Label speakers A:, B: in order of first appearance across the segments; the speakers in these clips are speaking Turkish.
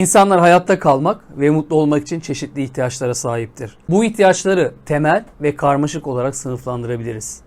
A: İnsanlar hayatta kalmak ve mutlu olmak için çeşitli ihtiyaçlara sahiptir. Bu ihtiyaçları temel ve karmaşık olarak sınıflandırabiliriz.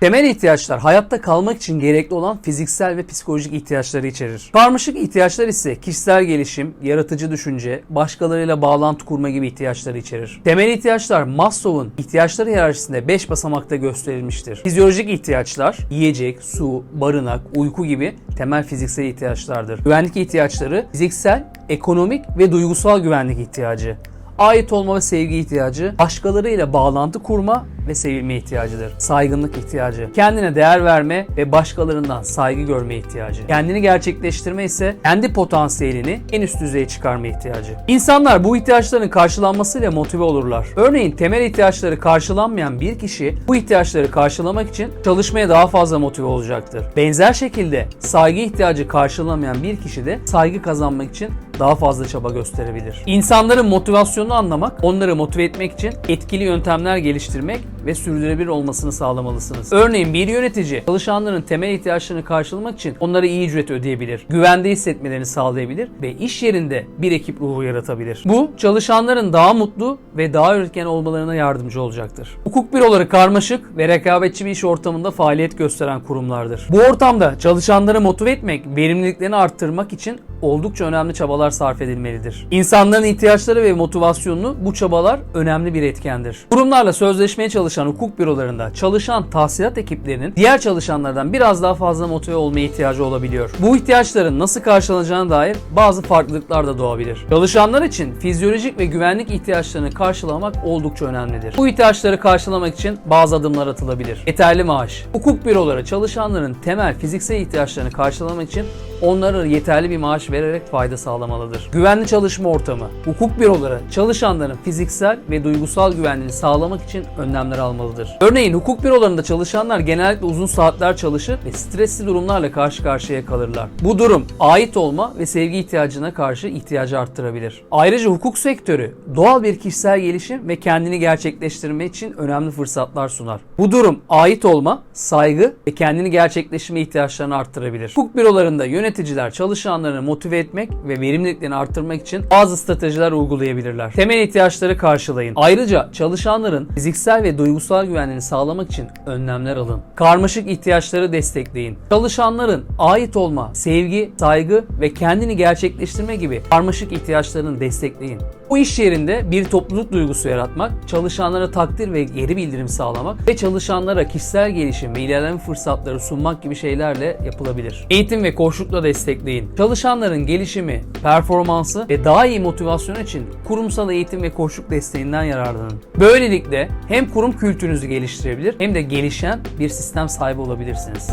A: Temel ihtiyaçlar hayatta kalmak için gerekli olan fiziksel ve psikolojik ihtiyaçları içerir. Karmaşık ihtiyaçlar ise kişisel gelişim, yaratıcı düşünce, başkalarıyla bağlantı kurma gibi ihtiyaçları içerir. Temel ihtiyaçlar Maslow'un ihtiyaçları hiyerarşisinde 5 basamakta gösterilmiştir. Fizyolojik ihtiyaçlar yiyecek, su, barınak, uyku gibi temel fiziksel ihtiyaçlardır. Güvenlik ihtiyaçları fiziksel, ekonomik ve duygusal güvenlik ihtiyacı ait olma ve sevgi ihtiyacı, başkalarıyla bağlantı kurma ve sevilme ihtiyacıdır. Saygınlık ihtiyacı, kendine değer verme ve başkalarından saygı görme ihtiyacı. Kendini gerçekleştirme ise kendi potansiyelini en üst düzeye çıkarma ihtiyacı. İnsanlar bu ihtiyaçların karşılanmasıyla motive olurlar. Örneğin temel ihtiyaçları karşılanmayan bir kişi bu ihtiyaçları karşılamak için çalışmaya daha fazla motive olacaktır. Benzer şekilde saygı ihtiyacı karşılanmayan bir kişi de saygı kazanmak için daha fazla çaba gösterebilir. İnsanların motivasyonunu anlamak, onları motive etmek için etkili yöntemler geliştirmek ve sürdürülebilir olmasını sağlamalısınız. Örneğin bir yönetici çalışanların temel ihtiyaçlarını karşılamak için onlara iyi ücret ödeyebilir, güvende hissetmelerini sağlayabilir ve iş yerinde bir ekip ruhu yaratabilir. Bu çalışanların daha mutlu ve daha üretken olmalarına yardımcı olacaktır. Hukuk büroları karmaşık ve rekabetçi bir iş ortamında faaliyet gösteren kurumlardır. Bu ortamda çalışanları motive etmek, verimliliklerini arttırmak için oldukça önemli çabalar sarf edilmelidir. İnsanların ihtiyaçları ve motivasyonunu bu çabalar önemli bir etkendir. Kurumlarla sözleşmeye çalışan hukuk bürolarında çalışan tahsilat ekiplerinin diğer çalışanlardan biraz daha fazla motive olmaya ihtiyacı olabiliyor. Bu ihtiyaçların nasıl karşılanacağına dair bazı farklılıklar da doğabilir. Çalışanlar için fizyolojik ve güvenlik ihtiyaçlarını karşılamak oldukça önemlidir. Bu ihtiyaçları karşılamak için bazı adımlar atılabilir. Yeterli maaş. Hukuk büroları çalışanların temel fiziksel ihtiyaçlarını karşılamak için onlara yeterli bir maaş vererek fayda sağlamalıdır. Güvenli çalışma ortamı. Hukuk büroları çalışanların fiziksel ve duygusal güvenliğini sağlamak için önlemler almalıdır. Örneğin hukuk bürolarında çalışanlar genellikle uzun saatler çalışır ve stresli durumlarla karşı karşıya kalırlar. Bu durum ait olma ve sevgi ihtiyacına karşı ihtiyacı arttırabilir. Ayrıca hukuk sektörü doğal bir kişisel gelişim ve kendini gerçekleştirme için önemli fırsatlar sunar. Bu durum ait olma, saygı ve kendini gerçekleştirme ihtiyaçlarını arttırabilir. Hukuk bürolarında yöneticiler çalışanlarını motive etmek ve verimliliklerini arttırmak için bazı stratejiler uygulayabilirler. Temel ihtiyaçları karşılayın. Ayrıca çalışanların fiziksel ve duygusal güvenliğini sağlamak için önlemler alın. Karmaşık ihtiyaçları destekleyin. Çalışanların ait olma, sevgi, saygı ve kendini gerçekleştirme gibi karmaşık ihtiyaçlarını destekleyin. Bu iş yerinde bir topluluk duygusu yaratmak, çalışanlara takdir ve geri bildirim sağlamak ve çalışanlara kişisel gelişim ve ilerleme fırsatları sunmak gibi şeylerle yapılabilir. Eğitim ve koçlukla destekleyin. Çalışanların gelişimi, performansı ve daha iyi motivasyon için kurumsal eğitim ve koçluk desteğinden yararlanın. Böylelikle hem kurum kültürünüzü geliştirebilir hem de gelişen bir sistem sahibi olabilirsiniz.